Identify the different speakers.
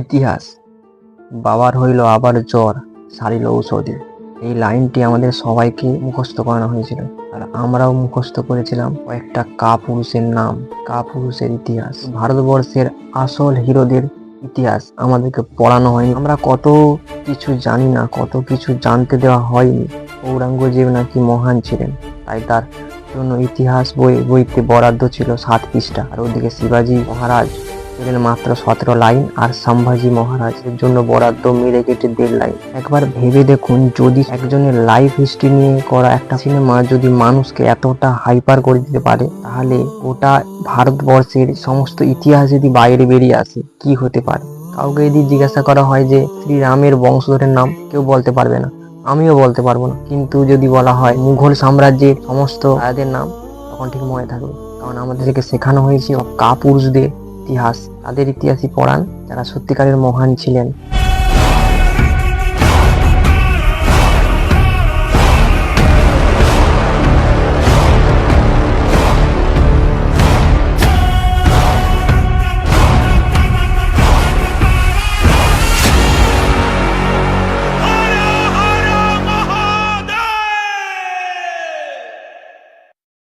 Speaker 1: ইতিহাস। বাবার হইল আবার জ্বর, সারিল ঔষধে। এই লাইনটি আমাদের সবাইকে মুখস্থ করানো হয়েছিল। আর আমরাও মুখস্থ করেছিলাম কয়েকটা কা পুরুষের নাম কা পুরুষের ইতিহাস। ভারতবর্ষের আসল হিরোদের ইতিহাস আমাদেরকে পড়ানো হয়নি। আমরা কত কিছু জানি না, কত কিছু জানতে দেওয়া হয়নি। ঔরঙ্গজেব নাকি মহান ছিলেন, তাই তার জন্য ইতিহাস বই, বইতে বরাদ্দ ছিল সাত পৃষ্ঠা। আর ওদিকে শিবাজি মহারাজ ছিলেন মাত্র সতেরো লাইন আর সম্ভাজি মহারাজের জন্য বরাদ্দ মিলে কেটে দেড় লাইন। একবার ভেবে দেখুন, যদি একজনের লাইফ হিস্ট্রি নিয়ে করা একটা সিনেমা যদি মানুষকে এতটা হাইপার করে দিতে পারে, তাহলে গোটা ভারতবর্ষের সমস্ত ইতিহাস যদি বাইরে বেরিয়ে আসে, কি হতে পারে? কাউকে যদি জিজ্ঞাসা করা হয় যে, শ্রীরামের বংশধরের নাম? কেউ বলতে পারবে না। আমিও বলতে পারব না। কিন্তু যদি বলা হয় মুঘল সাম্রাজ্যের সমস্ত রাজাদের নাম, তখন ঠিক মনে থাকবে। কারণ আমাদেরকে শেখানো হয়েছে, কাপুরুষদের ইতিহাস তাদের ইতিহাসই পড়ান যারা সত্যিকারের মহান ছিলেন।